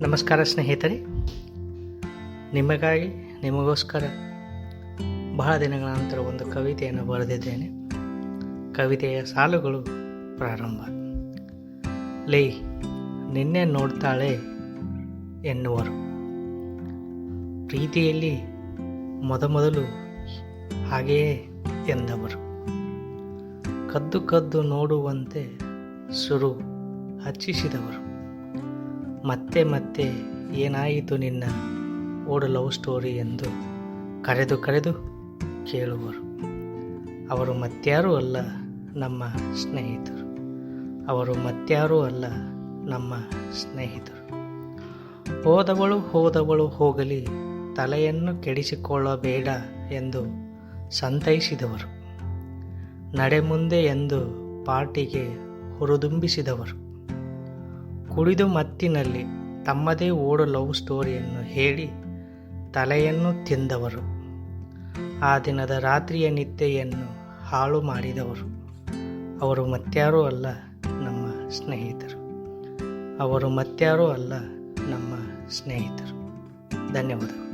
ನಮಸ್ಕಾರ ಸ್ನೇಹಿತರೆ, ನಿಮಗಾಗಿ ನಿಮಗೋಸ್ಕರ ಬಹಳ ದಿನಗಳ ನಂತರ ಒಂದು ಕವಿತೆಯನ್ನು ಬರೆದಿದ್ದೇನೆ. ಕವಿತೆಯ ಸಾಲುಗಳು ಪ್ರಾರಂಭ. ಲೇ, ನಿನ್ನೆ ನೋಡ್ತಾಳೆ ಎನ್ನುವರು. ಪ್ರೀತಿಯಲ್ಲಿ ಮೊದಮೊದಲು ಹಾಗೆಯೇ ಎಂದವರು. ಕದ್ದು ಕದ್ದು ನೋಡುವಂತೆ ಸುರು ಹಚ್ಚಿಸಿದವರು. ಮತ್ತೆ ಮತ್ತೆ ಏನಾಯಿತು ನಿನ್ನ? ಓಡ್ ಲವ್ ಸ್ಟೋರಿ ಎಂದು ಕರೆದು ಕರೆದು ಕೇಳುವರು. ಅವರು ಮತ್ಯಾರೂ ಅಲ್ಲ ನಮ್ಮ ಸ್ನೇಹಿತರು. ಅವರು ಮತ್ಯಾರೂ ಅಲ್ಲ ನಮ್ಮ ಸ್ನೇಹಿತರು. ಹೋದವಳು ಹೋದವಳು ಹೋಗಲಿ, ತಲೆಯನ್ನು ಕೆಡಿಸಿಕೊಳ್ಳಬೇಡ ಎಂದು ಸಂತೈಸಿದವರು. ನಡೆ ಮುಂದೆ ಎಂದು ಪಾರ್ಟಿಗೆ ಹುರಿದುಂಬಿಸಿದವರು. ಕುಡಿದು ಮತ್ತಿನಲ್ಲಿ ತಮ್ಮದೇ ಓಡು ಲವ್ ಸ್ಟೋರಿಯನ್ನು ಹೇಳಿ ತಲೆಯನ್ನು ತಿಂದವರು. ಆ ದಿನದ ರಾತ್ರಿಯ ನಿದ್ದೆಯನ್ನು ಹಾಳು ಮಾಡಿದವರು. ಅವರು ಮತ್ಯಾರೂ ಅಲ್ಲ ನಮ್ಮ ಸ್ನೇಹಿತರು. ಅವರು ಮತ್ಯಾರೂ ಅಲ್ಲ ನಮ್ಮ ಸ್ನೇಹಿತರು. ಧನ್ಯವಾದಗಳು.